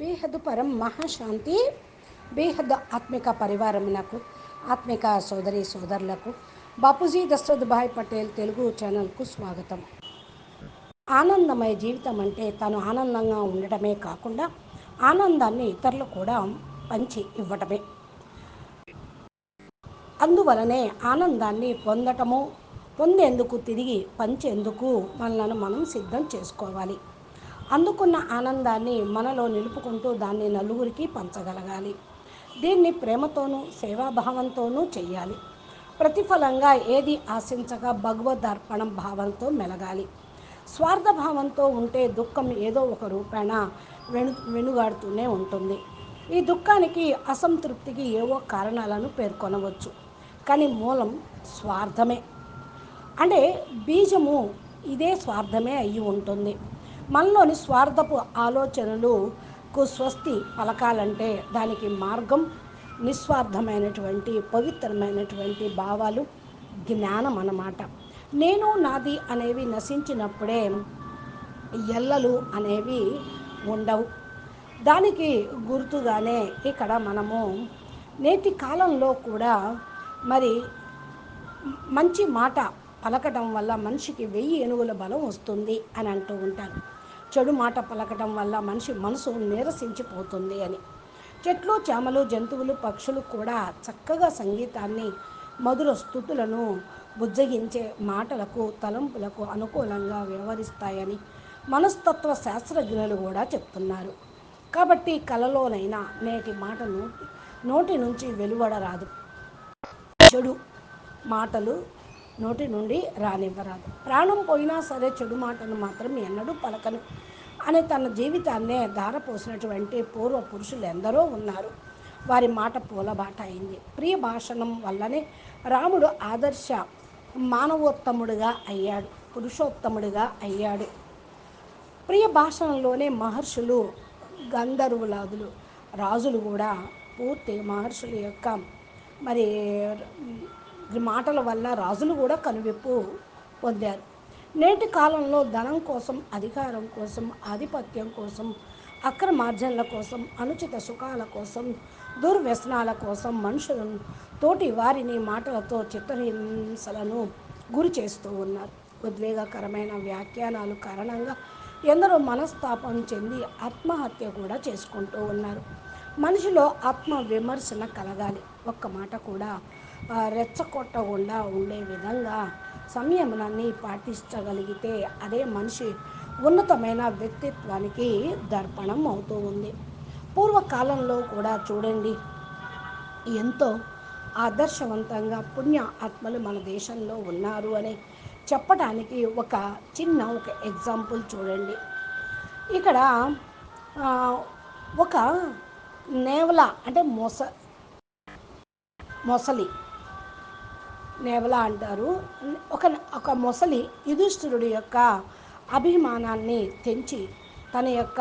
బేహద్ పరం మహాశాంతి బేహద్ ఆత్మిక పరివారమునకు ఆత్మిక సోదరి సోదరులకు. బాపూజీ దశరథ్ భాయ్ పటేల్ తెలుగు ఛానల్కు స్వాగతం. ఆనందమయ జీవితం అంటే తను ఆనందంగా ఉండటమే కాకుండా ఆనందాన్ని ఇతరులు కూడా పంచి ఇవ్వటమే. అందువలనే ఆనందాన్ని పొందటము పొందేందుకు తిరిగి పంచేందుకు మనలను మనం సిద్ధం చేసుకోవాలి. అందుకున్న ఆనందాన్ని మనలో నిలుపుకుంటూ దాన్ని నలుగురికి పంచగలగాలి. దీన్ని ప్రేమతోనూ సేవాభావంతోనూ చేయాలి ప్రతిఫలంగా ఏది ఆశించగా భగవదర్పణం భావంతో మెలగాలి. స్వార్థభావంతో ఉంటే దుఃఖం ఏదో ఒక రూపేణ వెను వెనుగాడుతూనే ఉంటుంది. ఈ దుఃఖానికి అసంతృప్తికి ఏవో కారణాలను పేర్కొనవచ్చు. కానీ మూలం స్వార్థమే. అంటే బీజము ఇదే స్వార్థమే అయి ఉంటుంది. మనలోని స్వార్థపు ఆలోచనలకు స్వస్తి పలకాలంటే దానికి మార్గం నిస్వార్థమైనటువంటి పవిత్రమైనటువంటి భావాలు జ్ఞానం అన్నమాట. నేను నాది అనేవి నశించినప్పుడే ఎల్లలు అనేవి ఉండవు. దానికి గుర్తుగానే ఇక్కడ మనము నేటి కాలంలో కూడా మరి మంచి మాట పలకటం వల్ల మనిషికి వెయ్యి ఏనుగుల బలం వస్తుంది అని అంటూ ఉంటారు. చెడు మాట పలకటం వల్ల మనిషి మనసు నీరసించిపోతుంది అని. చెట్లు చేమలు జంతువులు పక్షులు కూడా చక్కగా సంగీతాన్ని మధుర స్థుతులను బుజ్జగించే మాటలకు తలంపులకు అనుకూలంగా వ్యవహరిస్తాయని మనస్తత్వ శాస్త్రజ్ఞులు కూడా చెప్తున్నారు. కాబట్టి కలలోనైనా నేటి మాట నోటి నోటి నుంచి వెలువడరాదు. చెడు మాటలు నోటి నుండి రానివ్వరాదు. ప్రాణం పోయినా సరే చెడు మాటను మాత్రం ఎన్నడూ పలకను. అని తన జీవితాన్నే ధారపోసినటువంటి పూర్వ పురుషులు ఎందరో ఉన్నారు. వారి మాట పూలబాట అయింది. ప్రియ భాషణం వల్లనే రాముడు ఆదర్శ మానవోత్తముడిగా అయ్యాడు. పురుషోత్తముడిగా అయ్యాడు. ప్రియ భాషణంలోనే మహర్షులు గంధర్వులాదులు రాజులు కూడా పూర్తి మహర్షుల యొక్క మరి మాటల వల్ల రాజులు కూడా కనువిప్పు పొందారు. నేటి కాలంలో ధనం కోసం అధికారం కోసం ఆధిపత్యం కోసం అక్రమార్జనల కోసం అనుచిత సుఖాల కోసం దుర్వ్యసనాల కోసం మనుషులను తోటి వారిని మాటలతో చిత్రహింసలను గురి చేస్తూ ఉన్నారు. ఉద్వేగకరమైన వ్యాఖ్యానాలు కారణంగా ఎందరో మనస్తాపం చెంది ఆత్మహత్య కూడా చేసుకుంటూ ఉన్నారు. మనిషిలో ఆత్మ విమర్శన కలగాలి. ఒక్క మాట కూడా రెచ్చగొట్టకుండా ఉండే విధంగా సంయమనాన్ని పాటించగలిగితే అదే మనిషి ఉన్నతమైన వ్యక్తిత్వానికి దర్పణం అవుతూ ఉంది. పూర్వకాలంలో కూడా చూడండి ఎంతో ఆదర్శవంతంగా పుణ్య ఆత్మలు మన దేశంలో ఉన్నారు అని చెప్పడానికి ఒక చిన్న ఒక ఎగ్జాంపుల్ చూడండి. ఇక్కడ ఒక నేవల అంటే మొస మొసలి నేవల అంటారు. ఒక ఒక మొసలి యుధిష్ఠిరుడి యొక్క అభిమానాన్ని తెంచి తన యొక్క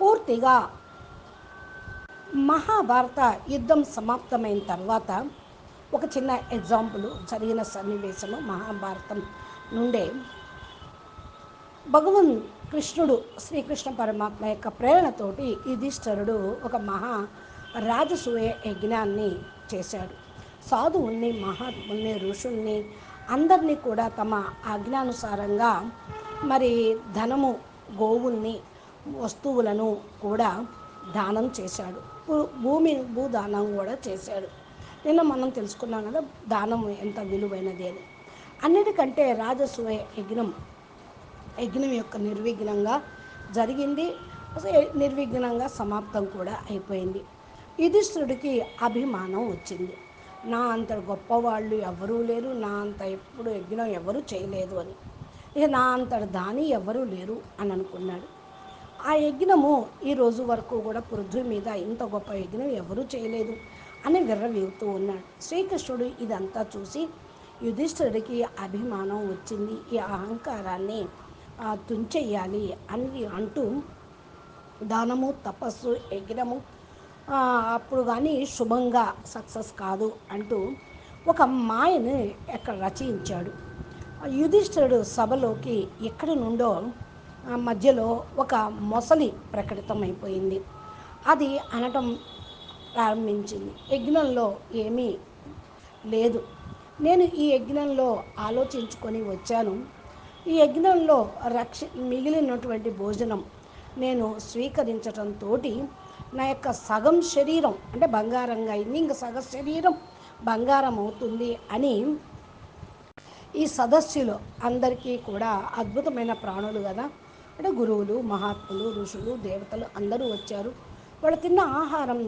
పూర్తిగా మహాభారత యుద్ధం సమాప్తమైన తర్వాత ఒక చిన్న ఎగ్జాంపుల్ జరిగిన సన్నివేశము మహాభారతం నుండే. భగవన్ కృష్ణుడు శ్రీకృష్ణ పరమాత్మ యొక్క ప్రేరణతోటి యుధిష్ఠరుడు ఒక మహా రాజసూయ యజ్ఞాన్ని చేశాడు. సాధువుల్ని మహాత్ముల్ని ఋషుల్ని అందరినీ కూడా తమ ఆజ్ఞానుసారంగా మరి ధనము గోవుల్ని వస్తువులను కూడా దానం చేశాడు. భూమి భూదానం కూడా చేశాడు. నిన్న మనం తెలుసుకున్నాం కదా దానం ఎంత విలువైనది అని. అన్నిటికంటే రాజస్వ యజ్ఞం యజ్ఞం యొక్క నిర్విఘ్నంగా జరిగింది. నిర్విఘ్నంగా సమాప్తం కూడా అయిపోయింది. యుధిష్ఠుడికి అభిమానం వచ్చింది. నా అంత గొప్పవాళ్ళు ఎవరూ లేరు నా అంత ఎప్పుడు యజ్ఞం ఎవరూ చేయలేదు అని. ఇక నా అంత దాని ఎవరూ లేరు అని అనుకున్నాడు. ఆ యజ్ఞము ఈ రోజు వరకు కూడా పృథ్వీ మీద ఇంత గొప్ప యజ్ఞం ఎవరూ చేయలేదు అని విర్రవీగుతూ ఉన్నాడు. శ్రీకృష్ణుడు ఇదంతా చూసి యుధిష్ఠుడికి అభిమానం వచ్చింది. ఈ అహంకారాన్ని తుంచెయ్యాలి అని అంటూ దానము తపస్సు యజ్ఞము అప్పుడు కానీ శుభంగా సక్సెస్ కాదు అంటూ ఒక మాయని ఎక్కడ రచయించాడు యుధిష్ఠరుడు సభలోకి ఎక్కడి నుండో ఆ, మధ్యలో ఒక మొసలి ప్రకటితమైపోయింది. అది అనటం ప్రారంభించింది. యజ్ఞంలో ఏమీ లేదు. నేను ఈ యజ్ఞంలో ఆలోచించుకొని వచ్చాను. ఈ యజ్ఞంలో రక్ష మిగిలినటువంటి భోజనం నేను స్వీకరించడంతో నా యొక్క సగం శరీరం అంటే బంగారంగా అయింది ఇంకా సగం శరీరం బంగారం అవుతుంది అని ఈ సదస్సులో అందరికీ కూడా అద్భుతమైన ప్రాణులు కదా. అంటే గురువులు మహాత్ములు ఋషులు దేవతలు అందరూ వచ్చారు. వాళ్ళు తిన్న ఆహారం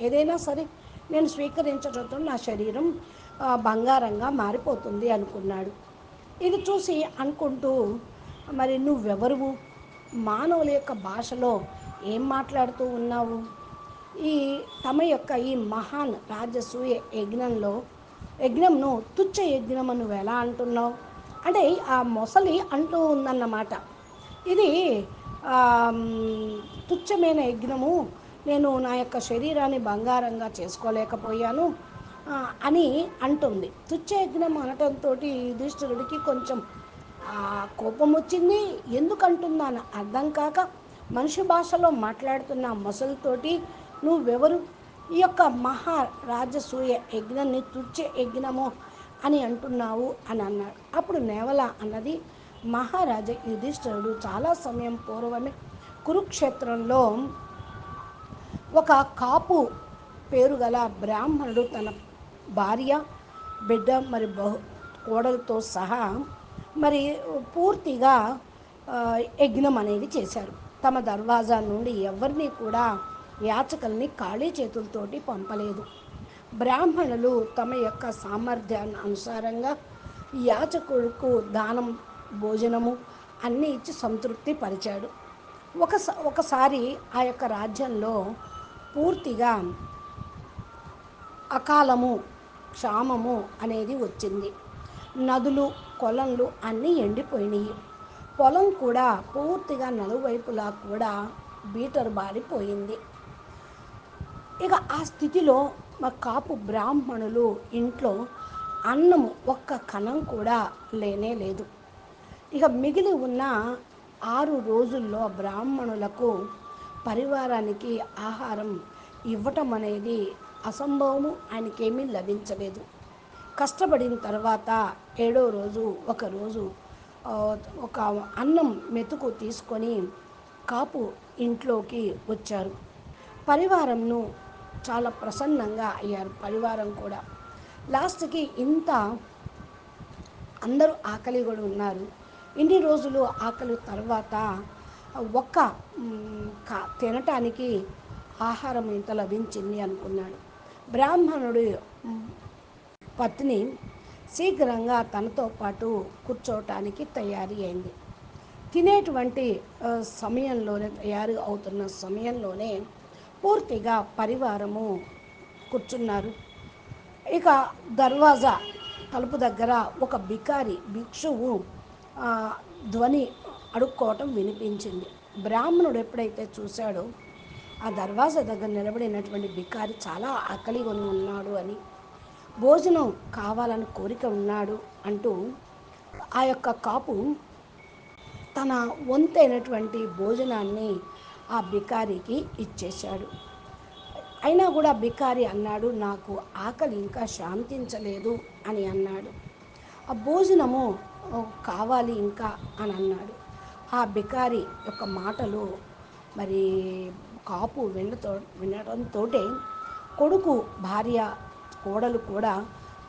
ఏదైనా సరే నేను స్వీకరించడంతో నా శరీరం బంగారంగా మారిపోతుంది అనుకున్నాడు. ఇది చూసి అనుకుంటూ మరి నువ్వెవరువు? మానవుల యొక్క భాషలో ఏం మాట్లాడుతూ ఉన్నావు? ఈ తమ యొక్క ఈ మహాన్ రాజసూయ యజ్ఞంలో యజ్ఞంను తుచ్చ యజ్ఞం అని నువ్వు ఎలా అంటున్నావు? అంటే ఆ మొసలి అంటూ ఉందన్నమాట. ఇది తుచ్చమైన యజ్ఞము నేను నా యొక్క శరీరాన్ని బంగారంగా చేసుకోలేకపోయాను అని అంటుంది. తుచ్చ యజ్ఞం అనటంతో యుధిష్ఠిరుడికి కొంచెం కోపం వచ్చింది ఎందుకు అని అర్థం కాక మనిషి భాషలో మాట్లాడుతున్న ఆ మొసలితోటి నువ్వెవరు? ఈ యొక్క మహా రాజసూయ యజ్ఞాన్ని తుచ్చే యజ్ఞము అని అంటున్నావు అని అన్నాడు. అప్పుడు నేవల అన్నది మహారాజా యుధిష్ఠరుడు చాలా సమయం పూర్వమే కురుక్షేత్రంలో ఒక కాపు పేరు గల బ్రాహ్మణుడు తన భార్య బిడ్డ మరి బహు కోడలతో సహా మరి పూర్తిగా యజ్ఞం అనేది చేశారు. తమ దర్వాజా నుండి ఎవరిని కూడా యాచకుల్ని ఖాళీ చేతులతోటి పంపలేదు. బ్రాహ్మణులు తమ యొక్క సామర్థ్యాన్ని అనుసారంగా యాచకులకు దానం భోజనము అన్నీ ఇచ్చి సంతృప్తి పరిచాడు. ఒక ఒకసారి ఆ యొక్క రాజ్యంలో పూర్తిగా అకాలము క్షామము అనేది వచ్చింది. నదులు కొలంలు అన్నీ ఎండిపోయినాయి. పొలం కూడా పూర్తిగా నలువైపులా కూడా బీటర్ బారిపోయింది. ఇక ఆ స్థితిలో మా కాపు బ్రాహ్మణులు ఇంట్లో అన్నము ఒక్క కణం కూడా లేనే లేదు. ఇక మిగిలి ఉన్న ఆరు రోజుల్లో బ్రాహ్మణులకు పరివారానికి ఆహారం ఇవ్వటం అనేది అసంభవము ఆయనకేమీ లభించలేదు. కష్టపడిన తర్వాత ఏడో రోజు ఒకరోజు ఒక అన్నం మెతుకు తీసుకొని కాపు ఇంట్లోకి వచ్చారు. పరివారంను చాలా ప్రసన్నంగా అయ్యారు. పరివారం కూడా. లాస్ట్కి ఇంత అందరూ ఆకలి కూడా ఉన్నారు. ఇన్ని రోజులు ఆకలి తర్వాత ఒక్క కా- తినటానికి ఆహారం ఇంత లభించింది అనుకున్నాడు. బ్రాహ్మణుడు పత్ని శీఘ్రంగా తనతో పాటు కూర్చోవటానికి తయారీ అయింది. తినేటువంటి సమయంలోనే తయారు అవుతున్న సమయంలోనే పూర్తిగా పరివారము కూర్చున్నారు. ఇక దర్వాజా తలుపు దగ్గర ఒక బికారి భిక్షువు ధ్వని అడుక్కోవటం వినిపించింది. బ్రాహ్మణుడు ఎప్పుడైతే చూశాడో ఆ దర్వాజా దగ్గర నిలబడినటువంటి బికారి చాలా ఆకలిగొని ఉన్నాడు అని భోజనం కావాలని కోరిక ఉన్నాడు అంటూ ఆ యొక్క కాపు తన వంతైనటువంటి భోజనాన్ని ఆ బికారికి ఇచ్చేశాడు. అయినా కూడా బికారి అన్నాడు నాకు ఆకలి ఇంకా శాంతించలేదు అని అన్నాడు. ఆ భోజనము కావాలి ఇంకా అని అన్నాడు. ఆ బికారి యొక్క మాటలు మరి కాపు వినతో వినడంతో కొడుకు భార్య కోడలు కూడా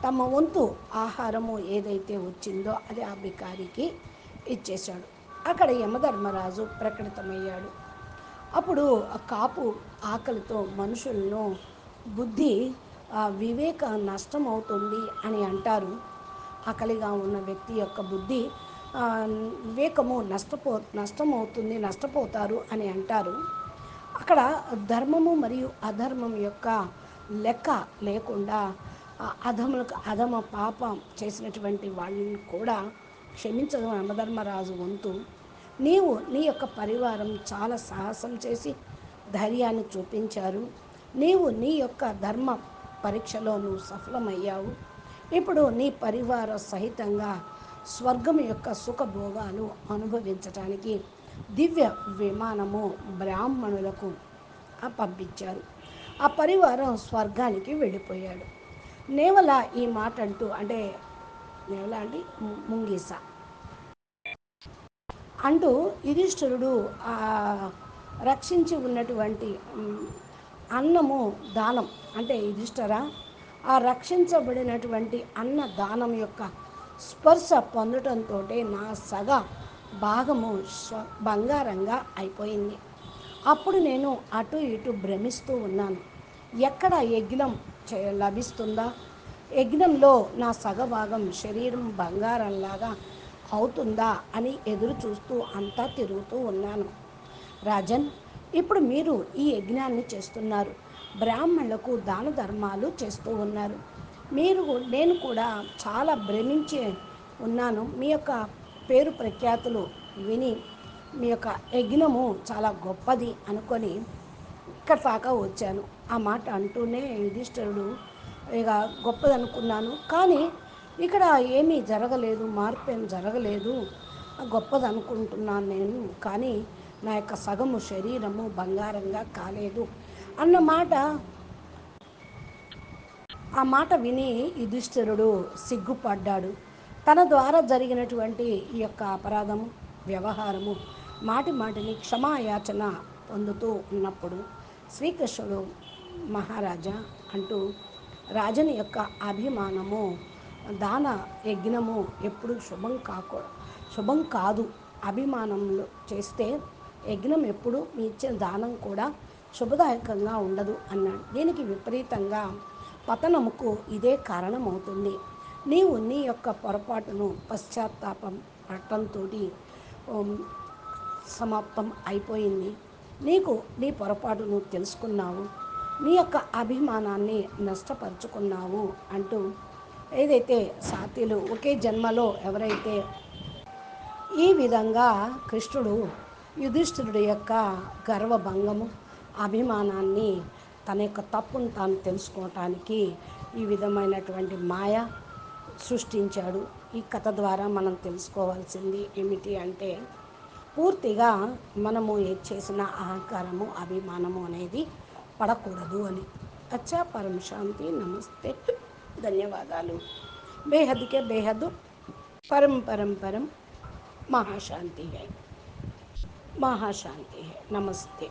తమ వంతు ఆహారము ఏదైతే వచ్చిందో అది ఆ బికారికి ఇచ్చేశాడు. అక్కడ యమధర్మరాజు ప్రకటితమయ్యాడు. అప్పుడు ఆ కాపు ఆకలితో మనుషులను బుద్ధి ఆ, వివేక నష్టం అవుతుంది అని అంటారు. ఆకలిగా ఉన్న వ్యక్తి యొక్క బుద్ధి వివేకము నష్టపో నష్టమవుతుంది నష్టపోతారు అని అంటారు. అక్కడ ధర్మము మరియు అధర్మం యొక్క లెక్క లేకుండా అధములకు అధమ పాపం చేసినటువంటి వాళ్ళని కూడా క్షమించదు యమధర్మరాజు వంతు. నీవు నీ యొక్క పరివారం చాలా సాహసం చేసి ధైర్యాన్ని చూపించారు. నీవు నీ యొక్క ధర్మ పరీక్షలో నువ్వు సఫలమయ్యావు. ఇప్పుడు నీ పరివార సహితంగా స్వర్గం యొక్క సుఖభోగాలు అనుభవించటానికి దివ్య విమానము బ్రాహ్మణులకు పంపించారు ఆ పరివారం స్వర్గానికి వెళ్ళిపోయాడు. నేవల ఈ మాట అంటూ అంటే నేవల అంటే ముంగీస. అంటూ యుధిష్ఠిరుడు రక్షించి ఉన్నటువంటి అన్నము దానం అంటే యుధిష్ఠర ఆ రక్షించబడినటువంటి అన్న దానం యొక్క స్పర్శ పొందటంతో నా సగ భాగము స్వ బంగారంగా అయిపోయింది. అప్పుడు నేను అటు ఇటు భ్రమిస్తూ ఉన్నాను. ఎక్కడ యజ్ఞం లభిస్తుందా? యజ్ఞంలో నా సగభాగం శరీరం బంగారంలాగా అవుతుందా అని ఎదురు చూస్తూ అంతా తిరుగుతూ ఉన్నాను. రాజన్ ఇప్పుడు మీరు ఈ యజ్ఞాన్ని చేస్తున్నారు. బ్రాహ్మణులకు దాన ధర్మాలు చేస్తూ ఉన్నారు. మీరు నేను కూడా చాలా భ్రమించి ఉన్నాను. మీ యొక్క పేరు ప్రఖ్యాతులు విని మీ యొక్క యజ్ఞము చాలా గొప్పది అనుకొని ఇక్కడ దాకా వచ్చాను. ఆ మాట అంటూనే యుధిష్ఠరుడు ఇక గొప్పది అనుకున్నాను కానీ ఇక్కడ ఏమీ జరగలేదు మార్పు ఏం జరగలేదు. గొప్పది అనుకుంటున్నాను నేను కానీ నా యొక్క సగము శరీరము బంగారంగా కాలేదు అన్న మాట ఆ మాట విని యుధిష్ఠిరుడు సిగ్గుపడ్డాడు. తన ద్వారా జరిగినటువంటి ఈ యొక్క అపరాధము వ్యవహారము మాటి మాటిని క్షమాయాచన పొందుతూ ఉన్నప్పుడు శ్రీకృష్ణుడు మహారాజా అంటూ రాజని యొక్క అభిమానము దాన యజ్ఞము ఎప్పుడు శుభం కాకూ శుభం కాదు. అభిమానంలో చేస్తే యజ్ఞం ఎప్పుడు మీ ఇచ్చిన దానం కూడా శుభదాయకంగా ఉండదు అన్నాడు. దీనికి విపరీతంగా పతనముకు ఇదే కారణమవుతుంది. నీవు నీ యొక్క పొరపాటును పశ్చాత్తాపం పట్టంతో సమాప్తం అయిపోయింది. నీకు నీ పొరపాటును తెలుసుకున్నావు. నీ యొక్క అభిమానాన్ని నష్టపరుచుకున్నావు అంటూ ఏదైతే సాతీలు ఒకే జన్మలో ఎవరైతే ఈ విధంగా కృష్ణుడు యుధిష్ఠిరుడి యొక్క గర్వభంగము అభిమానాన్ని తన యొక్క తప్పును తాను తెలుసుకోవటానికి ఈ విధమైనటువంటి మాయ సృష్టించాడు. ఈ కథ ద్వారా మనం తెలుసుకోవాల్సింది ఏమిటి అంటే పూర్తిగా మనము ఏది చేసిన అహంకారము అభిమానము అనేది పడకూడదు అని అచ్చా పరం శాంతి నమస్తే ధన్యవాదాలు బేహద్కే బేహద్ పరం పరం పరం महाशांति है महाशांति है नमस्ते